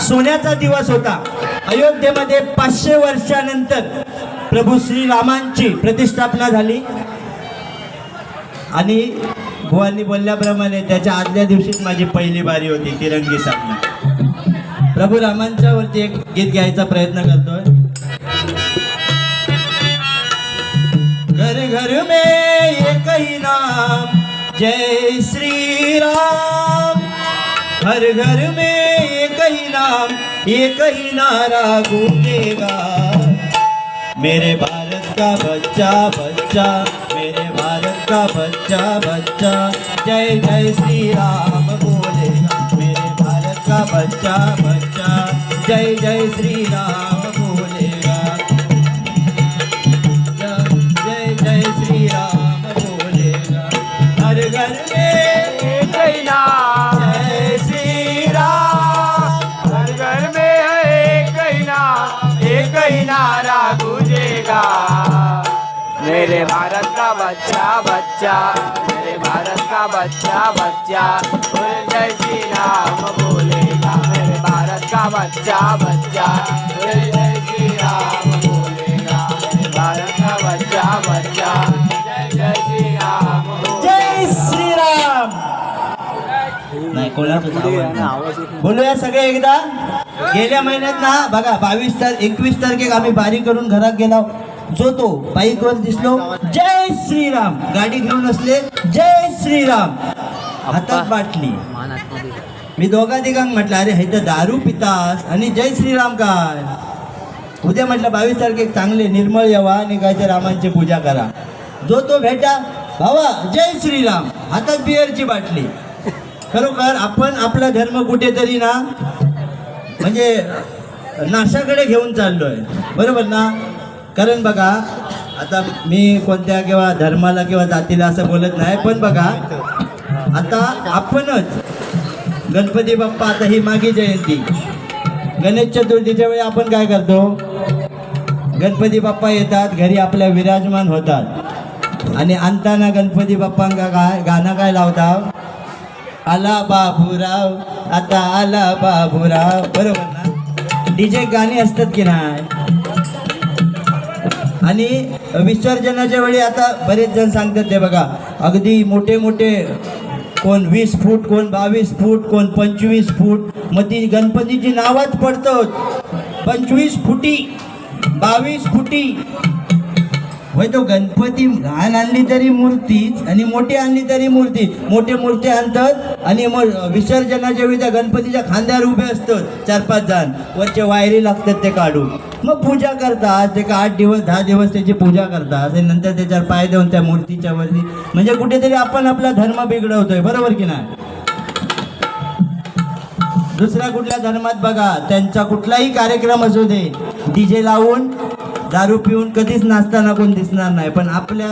सोन्याचा दिवस होता. अयोध्येमध्ये पाचशे वर्षानंतर प्रभू श्रीरामांची प्रतिष्ठापना झाली. आणि भुवांनी बोलल्याप्रमाणे त्याच्या आदल्या दिवशीच माझी पहिली बारी होती तिरंगी सामना. प्रभू रामांच्या वरती एक गीत घ्यायचा प्रयत्न करतोय. घर घर मे एक नाम जय श्री राम हर घर में ही नाम ये कहीं नारा गूंजेगा मेरे भारत का बच्चा बच्चा, मेरे भारत का बच्चा बच्चा, जय जय श्री राम बोलेगा। मेरे भारत का बच्चा बच्चा, जय जय श्री राम। मेरे भारत का बच्चा बच्चा। मेरे भारत का बच्चा बच्चा। बोल जय श्री राम बोलेगा। मेरे भारत का बच्चा बच्चा। बोल जय श्री राम बोलेगा। मेरे भारत का बच्चा बच्चा। जय जय श्री राम नाही कोणाचं. बोलूया सगळे एकदा. गेल्या महिन्यात ना बघा बावीस तार एकवीस तारखेक आम्ही बारी करून घरात गेलो. जो तो बाईक वर दिसलो. जय श्रीराम. गाडी घेऊन असले जय श्रीराम. हातात बाटली. मी दोघा तिघांक म्हटलं अरे हे तर दारू पितास. आणि जय श्रीराम काय? उद्या म्हटलं बावीस तारखेक चांगले निर्मळ यावा आणि काय ते रामांची पूजा करा. जो तो भेटा भावा जय श्रीराम. हातात बिअरची बाटली. खरोखर आपण आपला धर्म कुठेतरी ना म्हणजे नाशाकडे घेऊन चाललोय. बरोबर ना? कारण बघा आता मी कोणत्या किंवा धर्माला किंवा जातीला असं बोलत नाही पण बघा आता आपणच गणपती बाप्पा आता ही मागी जयंती. गणेश चतुर्थीच्या वेळी आपण काय करतो? गणपती बाप्पा येतात घरी आपल्या विराजमान होतात. आणि आणताना गणपती बाप्पांका काय गाणं काय लावतात आला बाबूराव आता आला बाबूराव. बरोबर ना? डीजे गाणी असतात की नाही? आणि विसर्जनाच्या वेळी आता बरेच जण सांगतात ते बघा अगदी मोठे मोठे कोण वीस फूट कोण बावीस फूट कोण पंचवीस फूट मग ती गणपतीची नावच पडतं. पंचवीस फुटी बावीस फुटी. होय तो गणपती लहान आणली तरी मूर्तीच आणि मोठी आणली तरी मूर्ती. मोठे मूर्ती आणतात आणि मग विसर्जनाच्या वेळी त्या गणपतीच्या खांद्यावर उभे असतात चार पाच जण. वरचे वायरी लागतात ते काढून. मग पूजा करतात ते का आठ दिवस दहा दिवस त्याची पूजा करतात आणि नंतर त्याच्यावर पाय देऊन त्या मूर्तीच्या वरती म्हणजे कुठेतरी आपण आपला धर्म बिघडवतोय बरोबर की नाही? दुसऱ्या कुठल्या धर्मात बघा त्यांचा कुठलाही कार्यक्रम असू दे. डीजे लावून दारू पिऊन कधीच नाचताना कोण दिसणार नाही पण आपल्या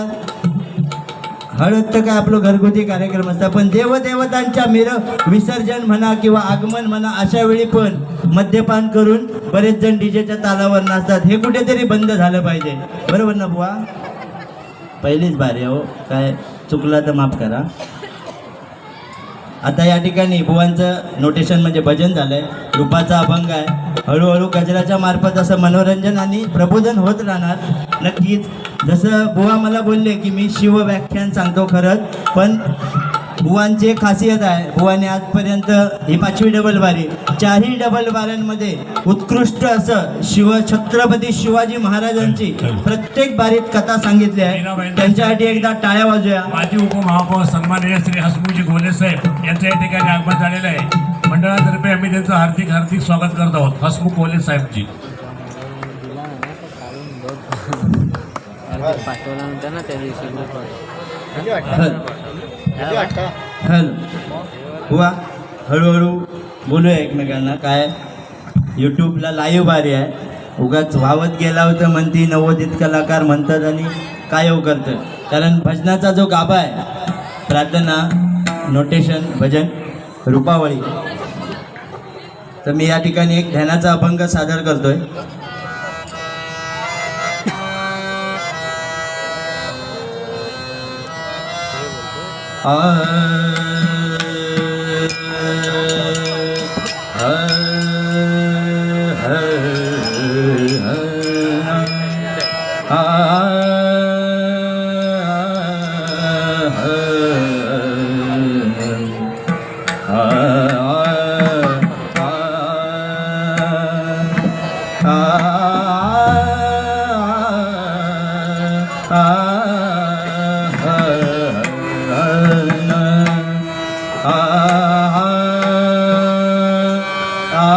हळद तर काय आपलं घरगुती कार्यक्रम असतात पण देवदेवतांच्या मिर विसर्जन म्हणा किंवा आगमन म्हणा अशा वेळी पण मद्यपान करून बरेच जण डीजेच्या तालावर नाचतात. हे कुठेतरी बंद झालं पाहिजे. बरोबर ना बुवा? पहिलीच भारी हो. काय चुकला तर माफ करा. आता या ठिकाणी बुवांचं नोटेशन म्हणजे भजन झालंय. रूपाचा अभंग आहे. हळूहळू कचऱ्याच्या मार्फत असं मनोरंजन आणि प्रबोधन होत राहणार. नक्कीच. जसं बुवा मला बोलले की मी शिव व्याख्यान सांगतो खरंच पण बुवांची एक खासियत आहे बुवाने आजपर्यंत ही पाचवी डबल बारी चारही डबल बाऱ्यांमध्ये उत्कृष्ट असं शिव छत्रपती शिवाजी महाराजांची प्रत्येक बारीत कथा सांगितली आहे. त्यांच्यासाठी एकदा टाळ्या वाजूया. माजी उपमहापौर सन्माननीय श्री हसमुखजी गोले साहेब यांच्या या ठिकाणी आगमन झालेलं आहे. मंडळातर्फे आम्ही त्यांचं हार्दिक हार्दिक स्वागत करत आहोत हसमुख गोले साहेबजी. पाठवला नंतर ना त्या दिवशी हॅलो हॅलो. बुवा हळूहळू बोलूया एकमेकांना. काय? यूट्यूबला लाईव्ह बारी आहे. उगाच वावत गेला होतं म्हणती नव्वदीत कलाकार म्हणतात आणि काय हो करतं कारण भजनाचा जो गाभा आहे प्रार्थना नोटेशन भजन रूपावळी. तर मी या ठिकाणी एक ध्यानाचा अभंग सादर करतोय. 爱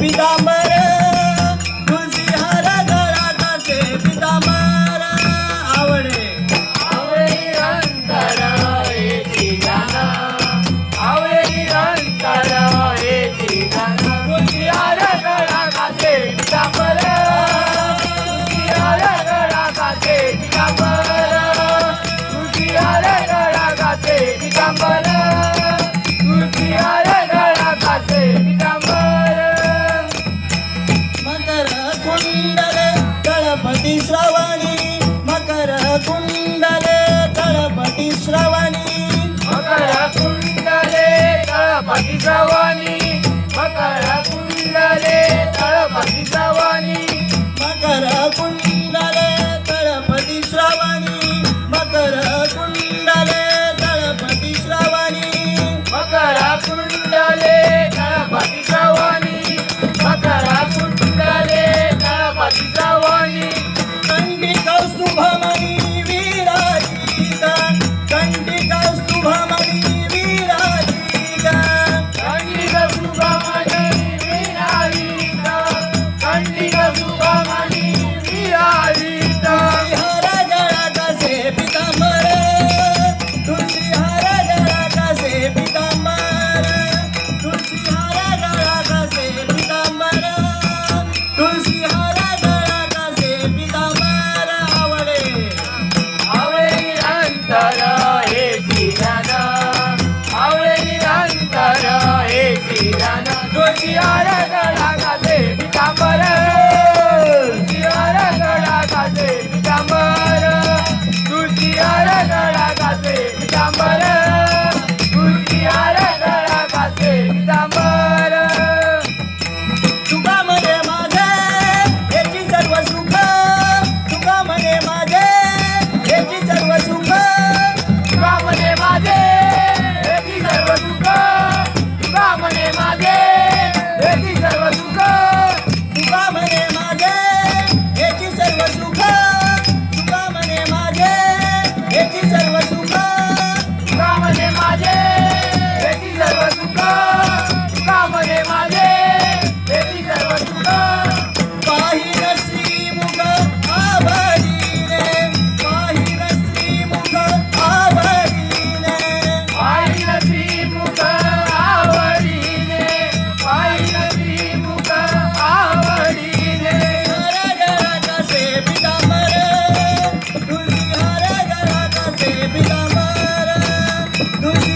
பிதாமர Joe மண்டிக சுபமா para é, do